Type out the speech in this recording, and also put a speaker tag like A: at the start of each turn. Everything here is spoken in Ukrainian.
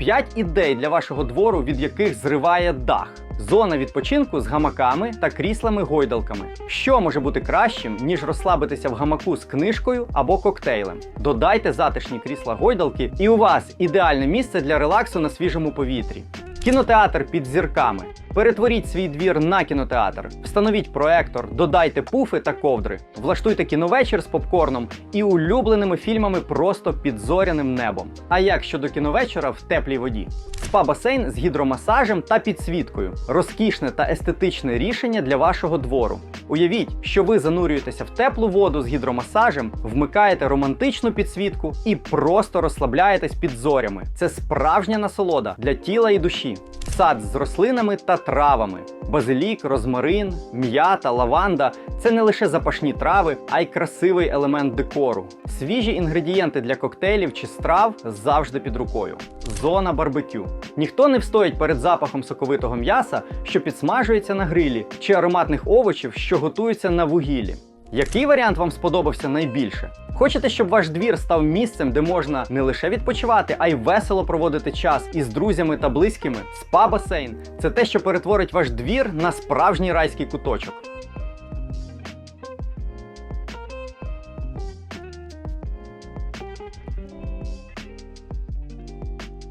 A: 5 ідей для вашого двору, від яких зриває дах. Зона відпочинку з гамаками та кріслами-гойдалками. Що може бути кращим, ніж розслабитися в гамаку з книжкою або коктейлем? Додайте затишні крісла-гойдалки, і у вас ідеальне місце для релаксу на свіжому повітрі. Кінотеатр під зірками. Перетворіть свій двір на кінотеатр. Встановіть проектор, додайте пуфи та ковдри, влаштуйте кіновечір з попкорном і улюбленими фільмами просто під зоряним небом. А як щодо кіновечора в теплій воді? Спа-басейн з гідромасажем та підсвіткою. Розкішне та естетичне рішення для вашого двору. Уявіть, що ви занурюєтеся в теплу воду з гідромасажем, вмикаєте романтичну підсвітку і просто розслабляєтесь під зорями. Це справжня насолода для тіла і душі. Сад з рослинами та травами. Базилік, розмарин, м'ята, лаванда це не лише запашні трави, а й красивий елемент декору. Свіжі інгредієнти для коктейлів чи страв завжди під рукою. Зона барбекю. Ніхто не встоїть перед запахом соковитого м'яса, що підсмажується на грилі, чи ароматних овочів, що готуються на вугіллі. Який варіант вам сподобався найбільше? Хочете, щоб ваш двір став місцем, де можна не лише відпочивати, а й весело проводити час із друзями та близькими? Спа-басейн це те, що перетворить ваш двір на справжній райський куточок.